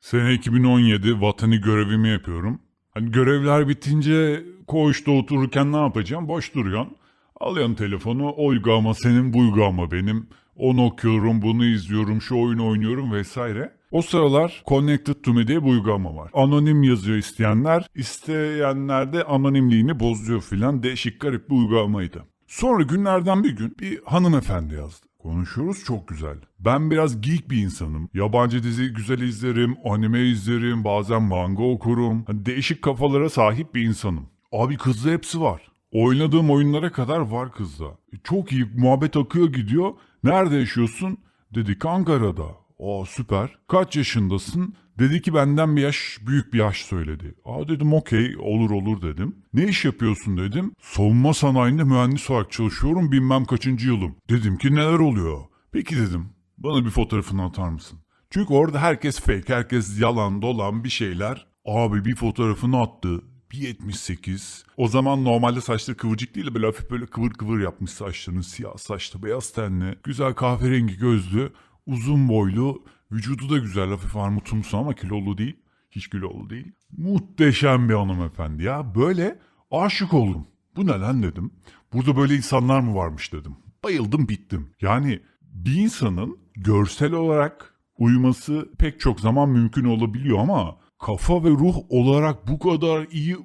Sene 2017 vatani görevimi yapıyorum. Hani görevler bitince koğuşta otururken ne yapacağım? Boş duruyorsun. Alıyorsun telefonu, o uygulama senin, bu uygulama benim. Onu okuyorum, bunu izliyorum, şu oyunu oynuyorum vesaire. O sıralar Connected to Me diye bir uygulama var. Anonim yazıyor isteyenler, isteyenler de anonimliğini bozuyor filan. Değişik garip bir uygulamaydı. Sonra günlerden bir gün bir hanımefendi yazdı. Konuşuyoruz çok güzel. Ben biraz geek bir insanım. Yabancı dizi güzel izlerim, anime izlerim, bazen manga okurum. Hani değişik kafalara sahip bir insanım. Abi kızda hepsi var. Oynadığım oyunlara kadar var kızda. E, Çok iyi muhabbet akıyor gidiyor. Nerede yaşıyorsun? Dedik Ankara'da. Aa süper. Kaç yaşındasın? Dedi ki benden bir yaş büyük bir yaş söyledi. Aa dedim okey olur olur dedim. Ne iş yapıyorsun dedim. Savunma sanayinde mühendis olarak çalışıyorum bilmem kaçıncı yılım. Dedim ki neler oluyor? Peki dedim bana bir fotoğrafını atar mısın? Çünkü orada herkes fake, herkes yalan dolan bir şeyler. Abi bir fotoğrafını attı. 1.78. O zaman normalde saçları kıvırcık değil de böyle hafif böyle kıvır kıvır yapmış saçlarını. Siyah saçlı, beyaz tenli, güzel kahverengi gözlü, uzun boylu, vücudu da güzel hafif armutumsu ama kilolu değil. Hiç kilolu değil. Muhteşem bir hanımefendi ya. Böyle aşık oldum. Bu ne lan dedim. Burada böyle insanlar mı varmış dedim. Bayıldım bittim. Yani bir insanın görsel olarak uyuması pek çok zaman mümkün olabiliyor ama kafa ve ruh olarak bu kadar iyi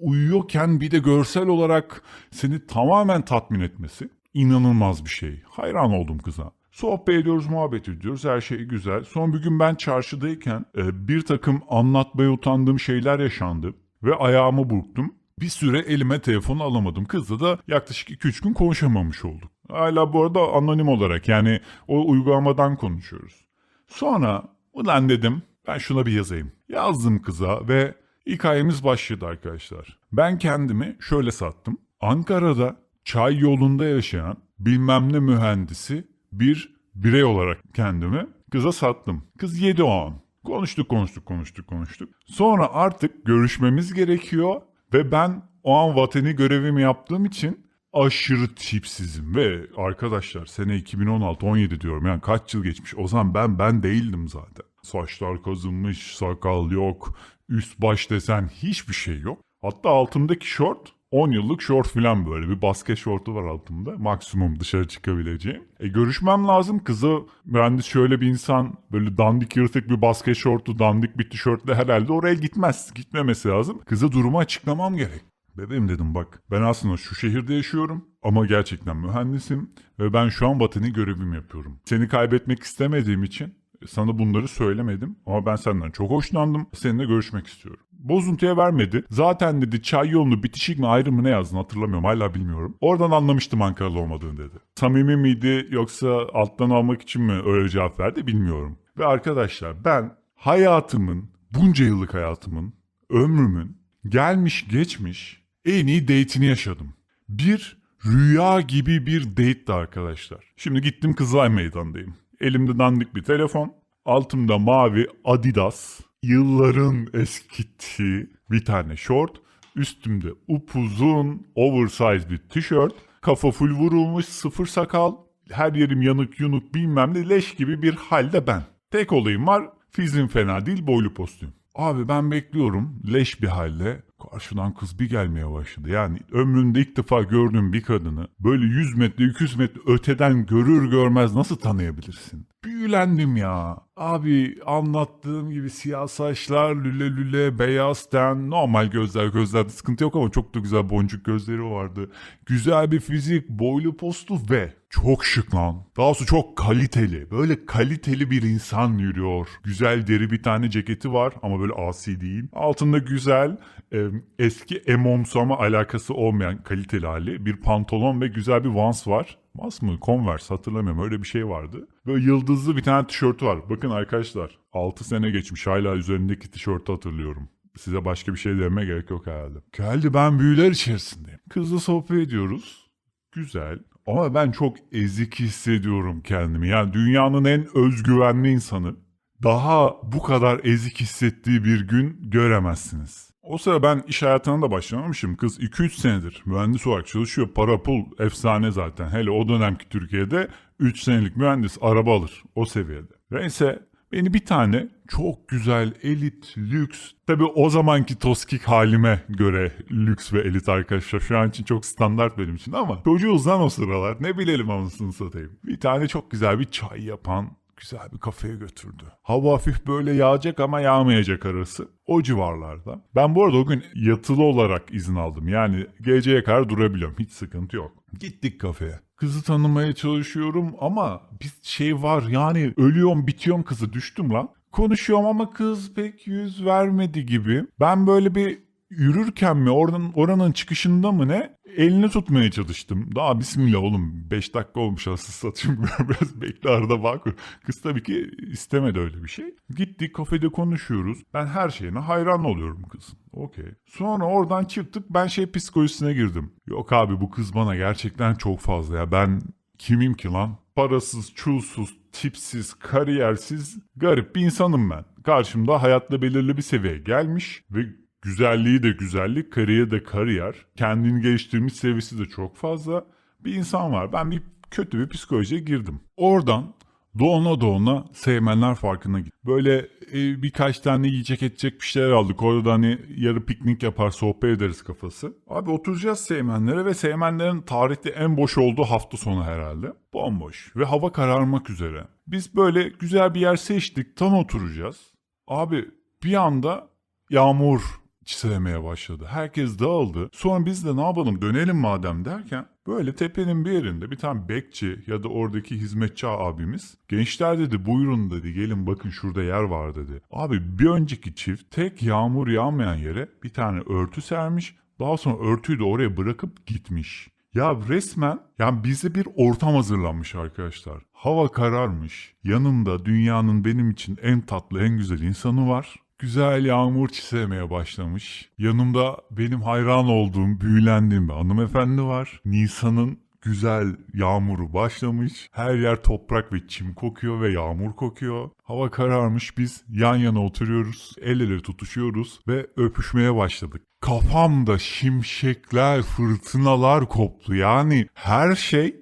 uyuyorken bir de görsel olarak seni tamamen tatmin etmesi inanılmaz bir şey. Hayran oldum kıza. Sohbet ediyoruz, muhabbet ediyoruz. Her şey güzel. Son bir gün ben çarşıdayken e, bir takım anlatmaya utandığım şeyler yaşandı. Ve ayağımı burktum. Bir süre elime telefonu alamadım. Kızla da yaklaşık 2-3 gün konuşamamış olduk. Hala bu arada anonim olarak yani o uygulamadan konuşuyoruz. Sonra ulan dedim ben şuna bir yazayım. Yazdım kıza ve hikayemiz başladı arkadaşlar. Ben kendimi şöyle sattım. Ankara'da çay yolunda yaşayan bilmem ne mühendisi bir birey olarak kendimi kıza sattım. Kız yedi o an. Konuştuk konuştuk konuştuk konuştuk. Sonra artık görüşmemiz gerekiyor ve ben o an vatani görevimi yaptığım için aşırı tipsizim ve arkadaşlar sene 2016-17 diyorum yani kaç yıl geçmiş o zaman ben ben değildim zaten. Saçlar kazınmış, sakal yok, üst baş desen hiçbir şey yok. Hatta altımdaki şort 10 yıllık şort falan böyle bir basket şortu var altımda. Maksimum dışarı çıkabileceğim. E görüşmem lazım. Kızı mühendis şöyle bir insan böyle dandik yırtık bir basket şortu, dandik bir tişörtle herhalde oraya gitmez. Gitmemesi lazım. Kıza durumu açıklamam gerek. Bebeğim dedim bak ben aslında şu şehirde yaşıyorum ama gerçekten mühendisim ve ben şu an vatani görevimi yapıyorum. Seni kaybetmek istemediğim için sana bunları söylemedim ama ben senden çok hoşlandım. Seninle görüşmek istiyorum. Bozuntuya vermedi. Zaten dedi çay yolunu bitişik mi ayrı mı ne yazdın hatırlamıyorum hala bilmiyorum. Oradan anlamıştım Ankaralı olmadığını dedi. Samimi miydi yoksa alttan almak için mi öyle cevap verdi bilmiyorum. Ve arkadaşlar ben hayatımın bunca yıllık hayatımın ömrümün gelmiş geçmiş en iyi date'ini yaşadım. Bir rüya gibi bir date'ti arkadaşlar. Şimdi gittim Kızılay Meydan'dayım. Elimde dandik bir telefon. Altımda mavi Adidas. Yılların eskittiği bir tane short. Üstümde upuzun oversize bir tişört. Kafa full vurulmuş sıfır sakal. Her yerim yanık yunuk bilmem ne leş gibi bir halde ben. Tek olayım var fizim fena değil boylu postuyum. Abi ben bekliyorum leş bir halde. Karşıdan kız bir gelmeye başladı. Yani ömründe ilk defa gördüğüm bir kadını böyle 100 metre 200 metre öteden görür görmez nasıl tanıyabilirsin? Büyülendim ya. Abi anlattığım gibi siyah saçlar, lüle lüle, beyaz ten, normal gözler. Gözlerde sıkıntı yok ama çok da güzel boncuk gözleri vardı. Güzel bir fizik, boylu postu ve çok şık lan. Daha doğrusu çok kaliteli. Böyle kaliteli bir insan yürüyor. Güzel deri bir tane ceketi var ama böyle asi değil. Altında güzel e, eski emomsu ama alakası olmayan kaliteli hali. Bir pantolon ve güzel bir Vans var. Vans mı? Converse hatırlamıyorum. Öyle bir şey vardı. Böyle yıldızlı bir tane tişörtü var. Bakın arkadaşlar 6 sene geçmiş. Hala üzerindeki tişörtü hatırlıyorum. Size başka bir şey dememe gerek yok herhalde. Geldi ben büyüler içerisindeyim. Kızla sohbet ediyoruz. Güzel. Ama ben çok ezik hissediyorum kendimi. Yani dünyanın en özgüvenli insanı. Daha bu kadar ezik hissettiği bir gün göremezsiniz. O sıra ben iş hayatına da başlamamışım. Kız 2-3 senedir mühendis olarak çalışıyor. Para pul efsane zaten. Hele o dönemki Türkiye'de 3 senelik mühendis araba alır. O seviyede. Neyse beni bir tane çok güzel, elit, lüks. Tabi o zamanki Toskik halime göre lüks ve elit arkadaşlar. Şu an için çok standart benim için ama çocuğuz lan o sıralar. Ne bilelim anasını satayım. Bir tane çok güzel bir çay yapan güzel bir kafeye götürdü. Hava hafif böyle yağacak ama yağmayacak arası. O civarlarda. Ben bu arada o gün yatılı olarak izin aldım. Yani geceye kadar durabiliyorum. Hiç sıkıntı yok. Gittik kafeye. Kızı tanımaya çalışıyorum ama bir şey var yani ölüyorum bitiyorum kızı düştüm lan. Konuşuyorum ama kız pek yüz vermedi gibi. Ben böyle bir yürürken mi oradan oranın çıkışında mı ne elini tutmaya çalıştım. Daha bismillah oğlum 5 dakika olmuş asıl satayım biraz bekle arada bak. Kız tabii ki istemedi öyle bir şey. Gittik kafede konuşuyoruz. Ben her şeyine hayran oluyorum kızın. Okey. Sonra oradan çıktık ben şey psikolojisine girdim. Yok abi bu kız bana gerçekten çok fazla ya ben kimim ki lan? Parasız, çulsuz, tipsiz, kariyersiz, garip bir insanım ben. Karşımda hayatta belirli bir seviyeye gelmiş ve güzelliği de güzellik, kariyeri de kariyer, kendini geliştirmiş seviyesi de çok fazla bir insan var. Ben bir kötü bir psikolojiye girdim. Oradan doğuna doğuna sevmenler farkına gittim. Böyle e, birkaç tane yiyecek edecek bir şeyler aldık. Orada hani yarı piknik yapar sohbet ederiz kafası. Abi oturacağız sevmenlere ve sevmenlerin tarihte en boş olduğu hafta sonu herhalde. Bomboş ve hava kararmak üzere. Biz böyle güzel bir yer seçtik tam oturacağız. Abi bir anda yağmur çiselemeye başladı. Herkes dağıldı. Sonra biz de ne yapalım dönelim madem derken böyle tepenin bir yerinde bir tane bekçi ya da oradaki hizmetçi abimiz gençler dedi buyurun dedi gelin bakın şurada yer var dedi. Abi bir önceki çift tek yağmur yağmayan yere bir tane örtü sermiş daha sonra örtüyü de oraya bırakıp gitmiş. Ya resmen yani bize bir ortam hazırlanmış arkadaşlar. Hava kararmış. Yanımda dünyanın benim için en tatlı en güzel insanı var. Güzel yağmur çisemeye başlamış. Yanımda benim hayran olduğum, büyülendiğim bir hanımefendi var. Nisan'ın güzel yağmuru başlamış. Her yer toprak ve çim kokuyor ve yağmur kokuyor. Hava kararmış biz yan yana oturuyoruz. El ele tutuşuyoruz ve öpüşmeye başladık. Kafamda şimşekler, fırtınalar koptu. Yani her şey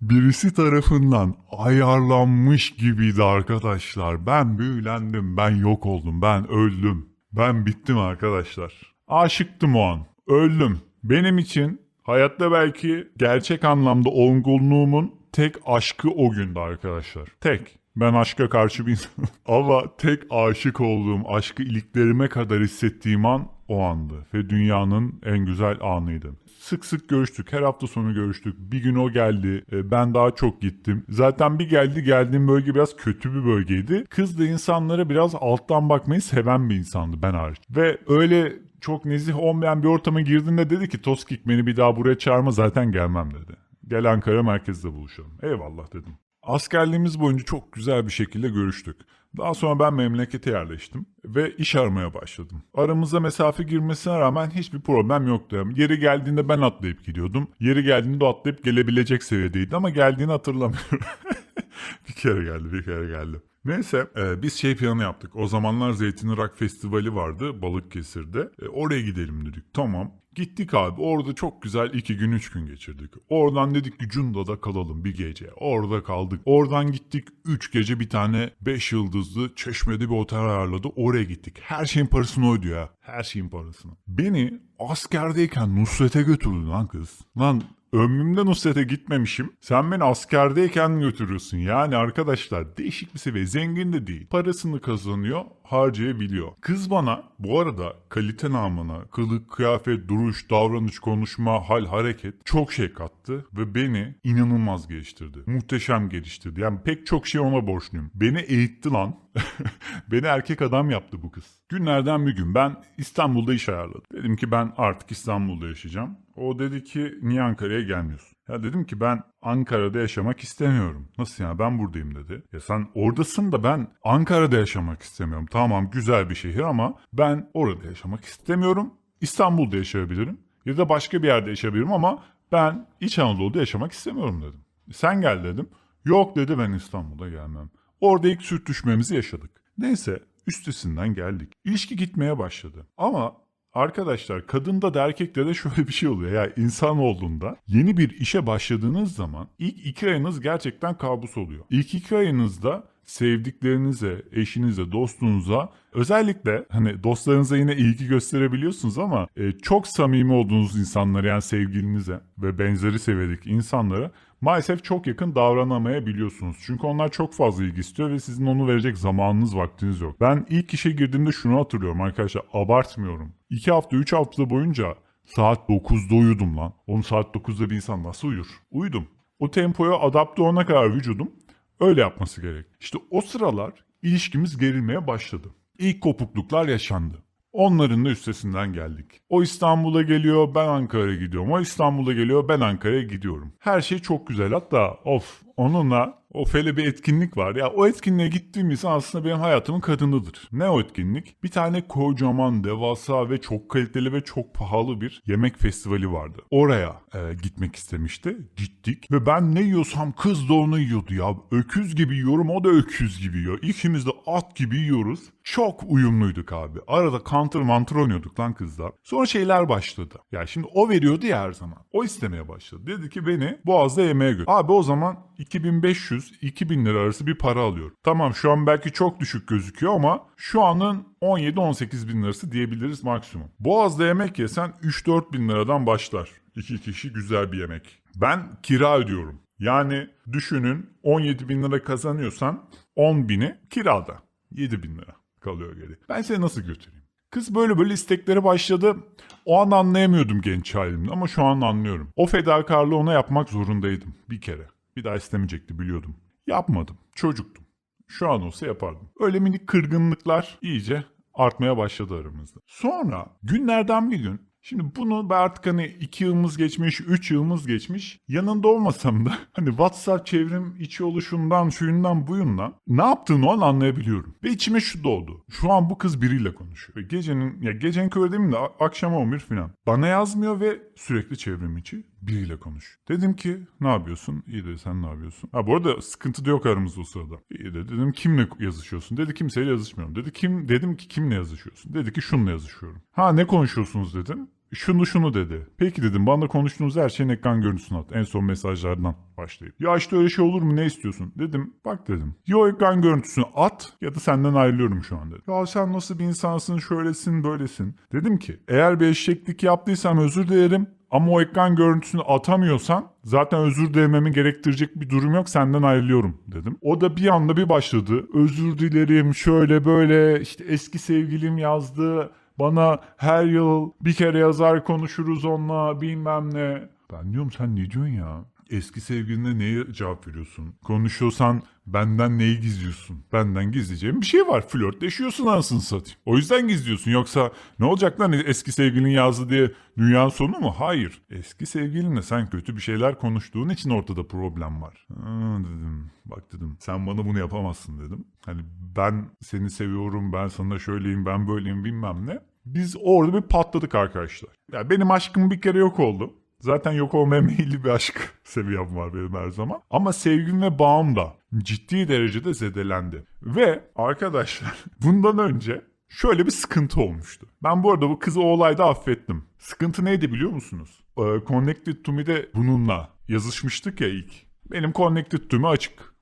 birisi tarafından ayarlanmış gibiydi arkadaşlar. Ben büyülendim, ben yok oldum, ben öldüm. Ben bittim arkadaşlar. Aşıktım o an. Öldüm. Benim için hayatta belki gerçek anlamda olgunluğumun tek aşkı o gündü arkadaşlar. Tek. Ben aşka karşı bir insanım. Ama tek aşık olduğum, aşkı iliklerime kadar hissettiğim an o andı. Ve dünyanın en güzel anıydı. Sık sık görüştük. Her hafta sonu görüştük. Bir gün o geldi. e, Ben daha çok gittim. Zaten bir geldi geldiğim bölge biraz kötü bir bölgeydi. Kız da insanlara biraz alttan bakmayı seven bir insandı ben hariç. Ve öyle çok nezih olmayan bir ortama girdiğinde dedi ki Toskik beni bir daha buraya çağırma zaten gelmem dedi. Gel Ankara merkezde buluşalım. Eyvallah dedim. Askerliğimiz boyunca çok güzel bir şekilde görüştük. Daha sonra ben memlekete yerleştim ve iş aramaya başladım. Aramıza mesafe girmesine rağmen hiçbir problem yoktu. Yeri geldiğinde ben atlayıp gidiyordum. Yeri geldiğinde o atlayıp gelebilecek seviyedeydi ama geldiğini hatırlamıyorum. bir kere geldi, bir kere geldi. Neyse e, biz şey planı yaptık. O zamanlar Zeytin Rock Festivali vardı Balıkesir'de. E, oraya gidelim dedik. Tamam. Gittik abi orada çok güzel iki gün üç gün geçirdik. Oradan dedik ki Cunda'da kalalım bir gece. Orada kaldık. Oradan gittik üç gece bir tane beş yıldızlı çeşmede bir otel ayarladı. Oraya gittik. Her şeyin parasını oydu ya. Her şeyin parasını. Beni askerdeyken Nusret'e götürdü lan kız. Lan ömrümde Nusret'e gitmemişim. Sen beni askerdeyken götürüyorsun. Yani arkadaşlar değişik bir seviye. Zengin de değil. Parasını kazanıyor, harcayabiliyor. Kız bana bu arada kalite namına, kılık, kıyafet, duruş, davranış, konuşma, hal, hareket çok şey kattı ve beni inanılmaz geliştirdi. Muhteşem geliştirdi. Yani pek çok şey ona borçluyum. Beni eğitti lan. beni erkek adam yaptı bu kız. Günlerden bir gün ben İstanbul'da iş ayarladım. Dedim ki ben artık İstanbul'da yaşayacağım. O dedi ki niye Ankara'ya gelmiyorsun? Ya dedim ki ben Ankara'da yaşamak istemiyorum. Nasıl ya ben buradayım dedi. Ya sen oradasın da ben Ankara'da yaşamak istemiyorum. Tamam güzel bir şehir ama ben orada yaşamak istemiyorum. İstanbul'da yaşayabilirim. Ya da başka bir yerde yaşayabilirim ama ben İç Anadolu'da yaşamak istemiyorum dedim. Sen gel dedim. Yok dedi ben İstanbul'da gelmem. Orada ilk sürtüşmemizi yaşadık. Neyse üstesinden geldik. İlişki gitmeye başladı. Ama Arkadaşlar kadında da erkekte de şöyle bir şey oluyor. Yani insan olduğunda yeni bir işe başladığınız zaman ilk iki ayınız gerçekten kabus oluyor. İlk iki ayınızda sevdiklerinize, eşinize, dostunuza özellikle hani dostlarınıza yine ilgi gösterebiliyorsunuz ama e, çok samimi olduğunuz insanlara yani sevgilinize ve benzeri seviyedeki insanlara maalesef çok yakın davranamayabiliyorsunuz. Çünkü onlar çok fazla ilgi istiyor ve sizin onu verecek zamanınız, vaktiniz yok. Ben ilk işe girdiğimde şunu hatırlıyorum arkadaşlar abartmıyorum. 2 hafta 3 hafta boyunca saat 9'da uyudum lan. Oğlum saat 9'da bir insan nasıl uyur? Uyudum. O tempoya adapte olana kadar vücudum öyle yapması gerek. İşte o sıralar ilişkimiz gerilmeye başladı. İlk kopukluklar yaşandı. Onların da üstesinden geldik. O İstanbul'a geliyor, ben Ankara'ya gidiyorum. O İstanbul'a geliyor, ben Ankara'ya gidiyorum. Her şey çok güzel. Hatta of onunla o fele bir etkinlik var. Ya o etkinliğe gittiğim insan aslında benim hayatımın kadınıdır. Ne o etkinlik? Bir tane kocaman, devasa ve çok kaliteli ve çok pahalı bir yemek festivali vardı. Oraya e, gitmek istemişti. Gittik ve ben ne yiyorsam kız da onu yiyordu ya. Öküz gibi yiyorum, o da öküz gibi yiyor. İkimiz de at gibi yiyoruz. Çok uyumluyduk abi. Arada counter mantra oynuyorduk lan kızlar. Sonra şeyler başladı. Ya şimdi o veriyordu ya her zaman. O istemeye başladı. Dedi ki beni Boğaz'da yemeğe götür. Abi o zaman 2500-2000 lira arası bir para alıyorum. Tamam şu an belki çok düşük gözüküyor ama şu anın 17-18 bin lirası diyebiliriz maksimum. Boğaz'da yemek yesen 3-4 bin liradan başlar. İki kişi güzel bir yemek. Ben kira ödüyorum. Yani düşünün 17 bin lira kazanıyorsan 10 bini kirada. 7 bin lira kalıyor geri. Ben seni nasıl götüreyim? Kız böyle böyle istekleri başladı. O an anlayamıyordum genç halimde ama şu an anlıyorum. O fedakarlığı ona yapmak zorundaydım bir kere. Bir daha istemeyecekti biliyordum. Yapmadım. Çocuktum. Şu an olsa yapardım. Öyle minik kırgınlıklar iyice artmaya başladı aramızda. Sonra günlerden bir gün Şimdi bunu ben artık hani 2 yılımız geçmiş, 3 yılımız geçmiş. Yanında olmasam da hani WhatsApp çevrim içi oluşundan, şuyundan, buyundan ne yaptığını o an anlayabiliyorum. Ve içime şu doldu. Şu an bu kız biriyle konuşuyor. Gecenin, ya gecenin körü demeyeyim de akşam 11 falan. Bana yazmıyor ve sürekli çevrim içi biriyle konuş. Dedim ki ne yapıyorsun? İyi dedi sen ne yapıyorsun? Ha bu arada sıkıntı da yok aramızda o sırada. İyi dedi. Dedim kimle yazışıyorsun? Dedi kimseyle yazışmıyorum. Dedi kim? Dedim ki kimle yazışıyorsun? Dedi ki şunla yazışıyorum. Ha ne konuşuyorsunuz dedim. Şunu şunu dedi. Peki dedim bana konuştuğunuz her şeyin ekran görüntüsünü at. En son mesajlardan başlayıp. Ya işte öyle şey olur mu ne istiyorsun? Dedim bak dedim. Ya ekran görüntüsünü at ya da senden ayrılıyorum şu an dedi. Ya sen nasıl bir insansın şöylesin böylesin. Dedim ki eğer bir eşeklik yaptıysam özür dilerim. Ama o ekran görüntüsünü atamıyorsan zaten özür dilememi gerektirecek bir durum yok senden ayrılıyorum dedim. O da bir anda bir başladı. Özür dilerim şöyle böyle işte eski sevgilim yazdı. Bana her yıl bir kere yazar konuşuruz onunla bilmem ne. Ben diyorum sen ne diyorsun ya? Eski sevgiline neye cevap veriyorsun? Konuşuyorsan benden neyi gizliyorsun? Benden gizleyeceğim bir şey var. Flörtleşiyorsun anasını satayım. O yüzden gizliyorsun. Yoksa ne olacak lan eski sevgilin yazdı diye dünyanın sonu mu? Hayır. Eski sevgilinle sen kötü bir şeyler konuştuğun için ortada problem var. Ha, dedim. Bak dedim sen bana bunu yapamazsın dedim. Hani ben seni seviyorum, ben sana şöyleyim, ben böyleyim bilmem ne. Biz orada bir patladık arkadaşlar. Ya benim aşkım bir kere yok oldu. Zaten yok olmaya meyilli bir aşk seviyem var benim her zaman. Ama sevgim ve bağım da ciddi derecede zedelendi. Ve arkadaşlar bundan önce şöyle bir sıkıntı olmuştu. Ben bu arada bu kızı o olayda affettim. Sıkıntı neydi biliyor musunuz? Ee, Connected to Me'de bununla yazışmıştık ya ilk. Benim Connected to Me açık.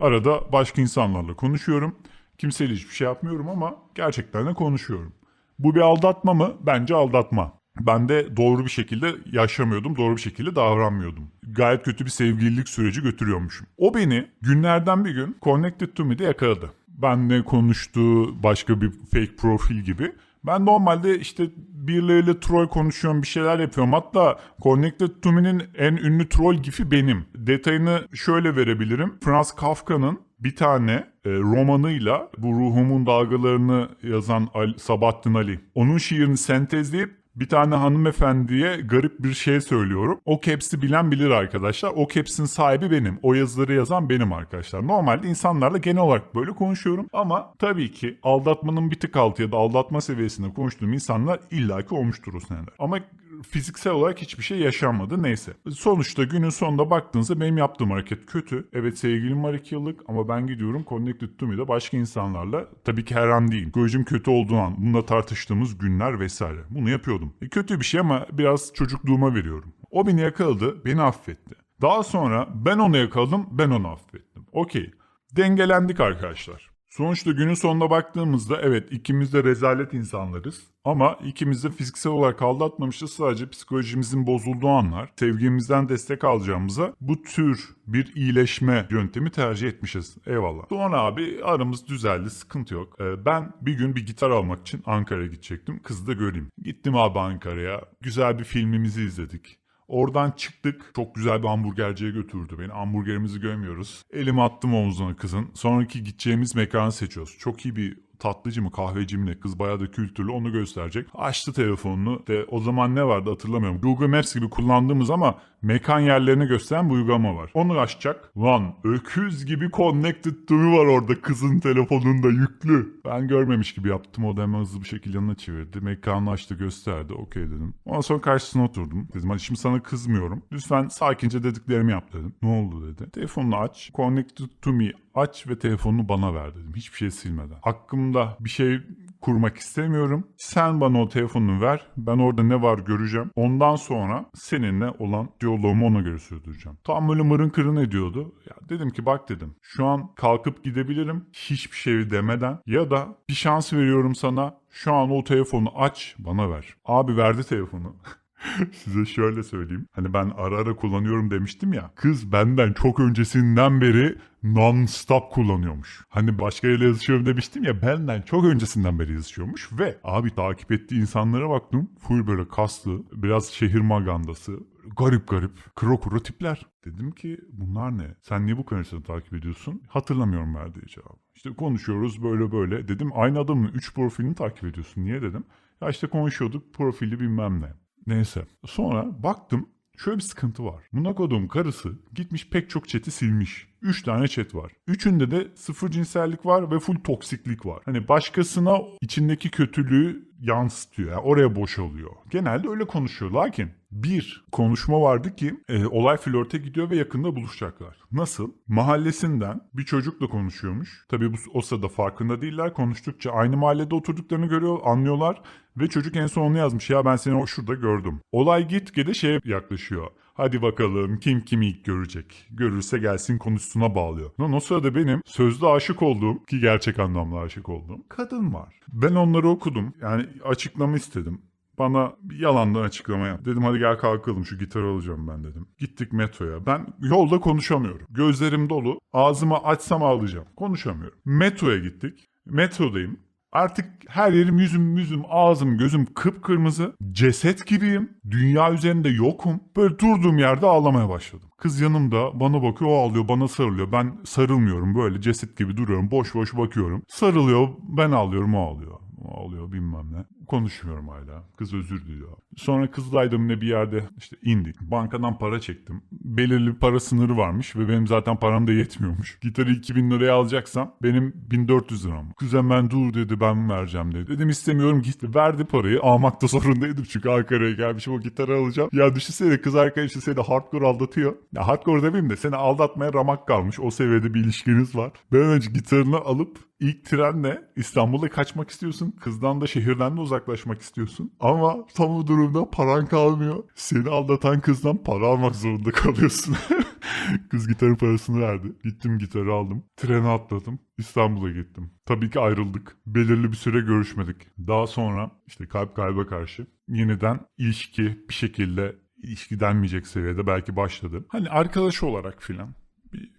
Arada başka insanlarla konuşuyorum. Kimseyle hiçbir şey yapmıyorum ama gerçekten de konuşuyorum. Bu bir aldatma mı? Bence aldatma. Ben de doğru bir şekilde yaşamıyordum, doğru bir şekilde davranmıyordum. Gayet kötü bir sevgililik süreci götürüyormuşum. O beni günlerden bir gün Connected to Me'de yakaladı. Benle konuştu, başka bir fake profil gibi. Ben normalde işte birileriyle troll konuşuyorum, bir şeyler yapıyorum. Hatta Connected to Me'nin en ünlü troll gifi benim. Detayını şöyle verebilirim. Franz Kafka'nın bir tane e, romanıyla bu ruhumun dalgalarını yazan Ali, Sabahattin Ali. Onun şiirini sentezleyip bir tane hanımefendiye garip bir şey söylüyorum. O caps'i bilen bilir arkadaşlar. O caps'in sahibi benim. O yazıları yazan benim arkadaşlar. Normalde insanlarla genel olarak böyle konuşuyorum. Ama tabii ki aldatmanın bir tık altı ya da aldatma seviyesinde konuştuğum insanlar illaki olmuştur o seneler. Ama fiziksel olarak hiçbir şey yaşanmadı neyse. Sonuçta günün sonunda baktığınızda benim yaptığım hareket kötü. Evet sevgilim var 2 yıllık ama ben gidiyorum Connected to Me'de başka insanlarla tabii ki her an değil. Psikolojim kötü olduğu an bununla tartıştığımız günler vesaire. Bunu yapıyordum. E, kötü bir şey ama biraz çocukluğuma veriyorum. O beni yakaladı, beni affetti. Daha sonra ben onu yakaladım, ben onu affettim. Okey. Dengelendik arkadaşlar. Sonuçta günün sonuna baktığımızda evet ikimiz de rezalet insanlarız. Ama ikimiz de fiziksel olarak aldatmamışız. Sadece psikolojimizin bozulduğu anlar, sevgimizden destek alacağımıza bu tür bir iyileşme yöntemi tercih etmişiz. Eyvallah. Sonra abi aramız düzeldi, sıkıntı yok. Ee, ben bir gün bir gitar almak için Ankara'ya gidecektim. Kızı da göreyim. Gittim abi Ankara'ya. Güzel bir filmimizi izledik. Oradan çıktık. Çok güzel bir hamburgerciye götürdü beni. Hamburgerimizi gömüyoruz. Elimi attım omzuna kızın. Sonraki gideceğimiz mekanı seçiyoruz. Çok iyi bir tatlıcı mı kahveci mi ne kız bayağı da kültürlü onu gösterecek. Açtı telefonunu de o zaman ne vardı hatırlamıyorum. Google Maps gibi kullandığımız ama mekan yerlerini gösteren bir uygulama var. Onu açacak. Lan öküz gibi connected to me var orada kızın telefonunda yüklü. Ben görmemiş gibi yaptım. O da hemen hızlı bir şekilde yanına çevirdi. Mekanı açtı gösterdi. Okey dedim. Ondan sonra karşısına oturdum. Dedim hadi şimdi sana kızmıyorum. Lütfen sakince dediklerimi yap dedim. Ne oldu dedi. Telefonunu aç. Connected to me aç ve telefonunu bana ver dedim. Hiçbir şey silmeden. Hakkımda bir şey kurmak istemiyorum. Sen bana o telefonunu ver. Ben orada ne var göreceğim. Ondan sonra seninle olan diyaloğumu ona göre sürdüreceğim. Tam böyle mırın kırın ediyordu. Ya dedim ki bak dedim. Şu an kalkıp gidebilirim. Hiçbir şey demeden. Ya da bir şans veriyorum sana. Şu an o telefonu aç bana ver. Abi verdi telefonu. Size şöyle söyleyeyim. Hani ben ara ara kullanıyorum demiştim ya. Kız benden çok öncesinden beri non-stop kullanıyormuş. Hani başka yere yazışıyorum demiştim ya benden çok öncesinden beri yazışıyormuş ve abi takip ettiği insanlara baktım. Full böyle kaslı, biraz şehir magandası, garip garip, kro kro tipler. Dedim ki bunlar ne? Sen niye bu kadar insanı takip ediyorsun? Hatırlamıyorum verdiği cevabı. İşte konuşuyoruz böyle böyle. Dedim aynı adamın 3 profilini takip ediyorsun. Niye dedim. Ya işte konuşuyorduk profili bilmem ne. Neyse. Sonra baktım şöyle bir sıkıntı var. Buna koduğum karısı gitmiş pek çok chat'i silmiş. 3 tane chat var. Üçünde de sıfır cinsellik var ve full toksiklik var. Hani başkasına içindeki kötülüğü yansıtıyor. Yani oraya boşalıyor. Genelde öyle konuşuyor. Lakin bir konuşma vardı ki e, olay flörte gidiyor ve yakında buluşacaklar. Nasıl? Mahallesinden bir çocukla konuşuyormuş. Tabii bu o sırada farkında değiller. Konuştukça aynı mahallede oturduklarını görüyor, anlıyorlar. Ve çocuk en son onu yazmış. Ya ben seni şurada gördüm. Olay gitgide şeye yaklaşıyor. Hadi bakalım kim kimi ilk görecek. Görürse gelsin konusuna bağlıyor. Lan o sırada benim sözde aşık olduğum ki gerçek anlamda aşık olduğum kadın var. Ben onları okudum. Yani açıklama istedim. Bana yalandan açıklama yap. Dedim hadi gel kalkalım şu gitarı alacağım ben dedim. Gittik metroya. Ben yolda konuşamıyorum. Gözlerim dolu. Ağzımı açsam ağlayacağım. Konuşamıyorum. Metroya gittik. Metrodayım. Artık her yerim yüzüm yüzüm ağzım gözüm kıpkırmızı. Ceset gibiyim. Dünya üzerinde yokum. Böyle durduğum yerde ağlamaya başladım. Kız yanımda bana bakıyor o ağlıyor bana sarılıyor. Ben sarılmıyorum böyle ceset gibi duruyorum boş boş bakıyorum. Sarılıyor ben ağlıyorum o ağlıyor. Ağlıyor bilmem ne. Konuşmuyorum hala. Kız özür diliyor. Sonra kızlaydım ne bir yerde işte indik. Bankadan para çektim. Belirli bir para sınırı varmış ve benim zaten param da yetmiyormuş. Gitarı 2000 liraya alacaksam benim 1400 liram. Kız hemen dur dedi ben vereceğim dedi. Dedim istemiyorum gitti. Verdi parayı. Almakta zorundaydım çünkü Ankara'ya gelmişim o gitarı alacağım. Ya düşünsene kız arkadaşı seni hardcore aldatıyor. Ya hardcore demeyeyim de seni aldatmaya ramak kalmış. O seviyede bir ilişkiniz var. Ben önce gitarını alıp ilk trenle İstanbul'a kaçmak istiyorsun. Kızdan da şehirden de uzaklaşmak istiyorsun. Ama tam bu durumda paran kalmıyor. Seni aldatan kızdan para almak zorunda kalıyorsun. Kız gitarın parasını verdi. Gittim gitarı aldım. Trene atladım. İstanbul'a gittim. Tabii ki ayrıldık. Belirli bir süre görüşmedik. Daha sonra işte kalp kalbe karşı yeniden ilişki bir şekilde ilişki denmeyecek seviyede belki başladı. Hani arkadaş olarak filan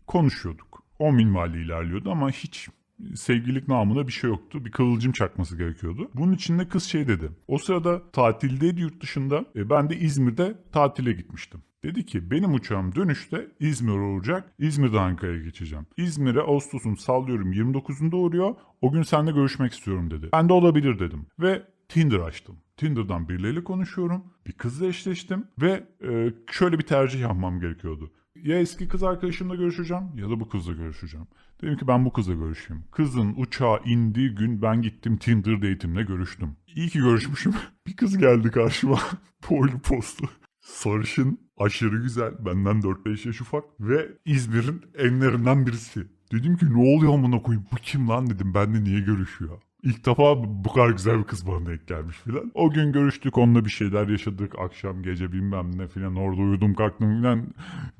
konuşuyorduk. O minvalli ilerliyordu ama hiç sevgililik namına bir şey yoktu. Bir kıvılcım çakması gerekiyordu. Bunun için de kız şey dedi. O sırada tatildeydi yurt dışında. E, ben de İzmir'de tatile gitmiştim. Dedi ki benim uçağım dönüşte İzmir olacak. İzmir'den Ankara'ya geçeceğim. İzmir'e Ağustos'un sallıyorum 29'unda uğruyor. O gün seninle görüşmek istiyorum dedi. Ben de olabilir dedim. Ve Tinder açtım. Tinder'dan birileriyle konuşuyorum. Bir kızla eşleştim ve e, şöyle bir tercih yapmam gerekiyordu. Ya eski kız arkadaşımla görüşeceğim ya da bu kızla görüşeceğim. Dedim ki ben bu kızla görüşeyim. Kızın uçağa indiği gün ben gittim Tinder date'imle görüştüm. İyi ki görüşmüşüm. bir kız geldi karşıma. Boylu postlu. Sarışın, aşırı güzel, benden 4-5 yaş ufak ve İzmir'in enlerinden birisi. Dedim ki ne oluyor amına koyayım bu kim lan dedim benle niye görüşüyor. İlk defa bu kadar güzel bir kız bana denk gelmiş filan. O gün görüştük onunla bir şeyler yaşadık. Akşam gece bilmem ne filan orada uyudum kalktım filan.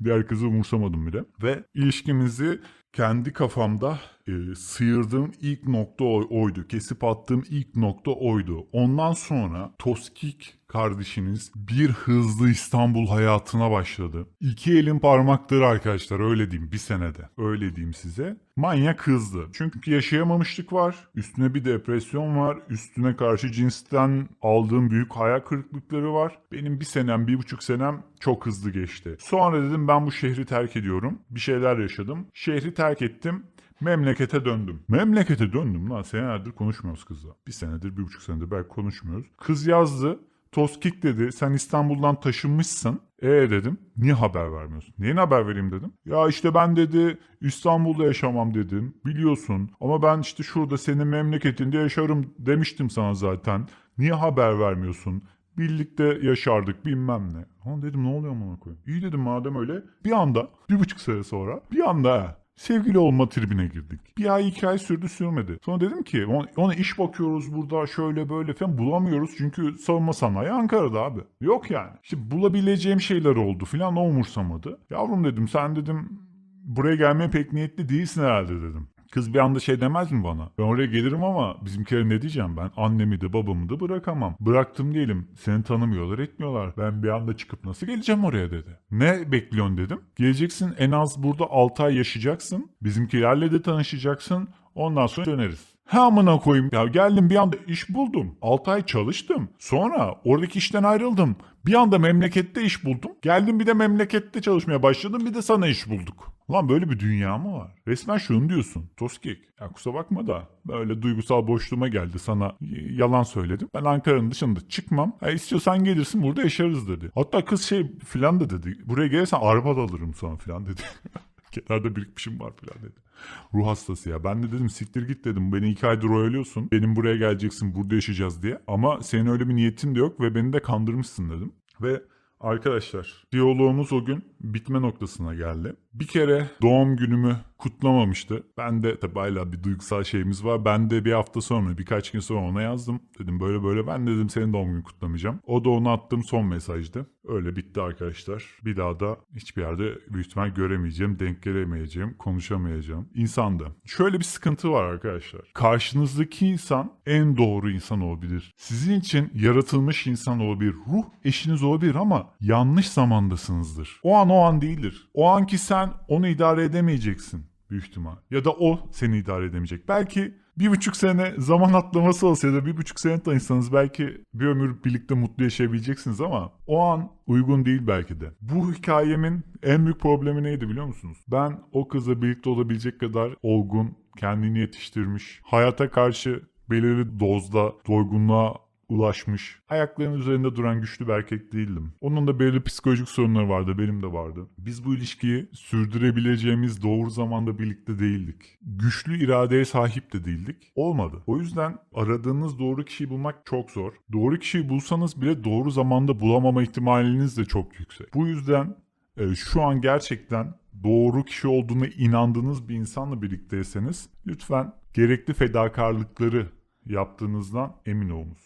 Diğer kızı umursamadım bile. Ve ilişkimizi kendi kafamda e, sıyırdığım ilk nokta oydu. Kesip attığım ilk nokta oydu. Ondan sonra Toskik kardeşiniz bir hızlı İstanbul hayatına başladı. İki elin parmakları arkadaşlar öyle diyeyim bir senede. Öyle diyeyim size. Manyak hızlı. Çünkü yaşayamamışlık var. Üstüne bir depresyon var. Üstüne karşı cinsten aldığım büyük hayal kırıklıkları var. Benim bir senem, bir buçuk senem çok hızlı geçti. Sonra dedim ben bu şehri terk ediyorum. Bir şeyler yaşadım. Şehri terk ettim. Memlekete döndüm. Memlekete döndüm lan. Senelerdir konuşmuyoruz kızla. Bir senedir, bir buçuk senedir belki konuşmuyoruz. Kız yazdı. Toskik dedi sen İstanbul'dan taşınmışsın. E dedim niye haber vermiyorsun? Neyin haber vereyim dedim. Ya işte ben dedi İstanbul'da yaşamam dedim. Biliyorsun ama ben işte şurada senin memleketinde yaşarım demiştim sana zaten. Niye haber vermiyorsun? Birlikte yaşardık bilmem ne. Ha dedim ne oluyor amına koyayım. İyi dedim madem öyle. Bir anda bir buçuk sene sonra bir anda sevgili olma tribine girdik. Bir ay iki ay sürdü sürmedi. Sonra dedim ki ona, iş bakıyoruz burada şöyle böyle falan bulamıyoruz. Çünkü savunma sanayi Ankara'da abi. Yok yani. İşte bulabileceğim şeyler oldu falan o umursamadı. Yavrum dedim sen dedim buraya gelmeye pek niyetli değilsin herhalde dedim. Kız bir anda şey demez mi bana? Ben oraya gelirim ama bizimkileri ne diyeceğim ben? Annemi de babamı da bırakamam. Bıraktım diyelim. Seni tanımıyorlar etmiyorlar. Ben bir anda çıkıp nasıl geleceğim oraya dedi. Ne bekliyorsun dedim. Geleceksin en az burada 6 ay yaşayacaksın. Bizimkilerle de tanışacaksın. Ondan sonra döneriz. Ha amına koyayım ya geldim bir anda iş buldum. 6 ay çalıştım. Sonra oradaki işten ayrıldım. Bir anda memlekette iş buldum. Geldim bir de memlekette çalışmaya başladım bir de sana iş bulduk. Lan böyle bir dünya mı var? Resmen şunu diyorsun. Toskik. Ya kusura bakma da böyle duygusal boşluğuma geldi sana yalan söyledim. Ben Ankara'nın dışında çıkmam. Ha, istiyorsan gelirsin burada yaşarız dedi. Hatta kız şey filan da dedi. Buraya gelirsen araba da alırım sana filan dedi. Kenarda birikmişim var filan dedi. Ruh hastası ya. Ben de dedim siktir git dedim. Beni iki aydır oyalıyorsun. Benim buraya geleceksin burada yaşayacağız diye. Ama senin öyle bir niyetin de yok ve beni de kandırmışsın dedim. Ve arkadaşlar diyalogumuz o gün bitme noktasına geldi. Bir kere doğum günümü kutlamamıştı. Ben de tabi hala bir duygusal şeyimiz var. Ben de bir hafta sonra birkaç gün sonra ona yazdım. Dedim böyle böyle ben dedim senin doğum günü kutlamayacağım. O da ona attığım son mesajdı. Öyle bitti arkadaşlar. Bir daha da hiçbir yerde büyük ihtimal göremeyeceğim, denk gelemeyeceğim, konuşamayacağım. İnsanda. Şöyle bir sıkıntı var arkadaşlar. Karşınızdaki insan en doğru insan olabilir. Sizin için yaratılmış insan olabilir. Ruh eşiniz olabilir ama yanlış zamandasınızdır. O an o an değildir. O anki sen onu idare edemeyeceksin büyük ihtimal. Ya da o seni idare edemeyecek. Belki bir buçuk sene zaman atlaması olsa ya da bir buçuk sene tanışsanız belki bir ömür birlikte mutlu yaşayabileceksiniz ama o an uygun değil belki de. Bu hikayemin en büyük problemi neydi biliyor musunuz? Ben o kızla birlikte olabilecek kadar olgun, kendini yetiştirmiş, hayata karşı belirli dozda doygunluğa ulaşmış, ayaklarının üzerinde duran güçlü bir erkek değildim. Onun da belirli psikolojik sorunları vardı, benim de vardı. Biz bu ilişkiyi sürdürebileceğimiz doğru zamanda birlikte değildik. Güçlü iradeye sahip de değildik. Olmadı. O yüzden aradığınız doğru kişiyi bulmak çok zor. Doğru kişiyi bulsanız bile doğru zamanda bulamama ihtimaliniz de çok yüksek. Bu yüzden e, şu an gerçekten doğru kişi olduğuna inandığınız bir insanla birlikteyseniz lütfen gerekli fedakarlıkları yaptığınızdan emin olunuz.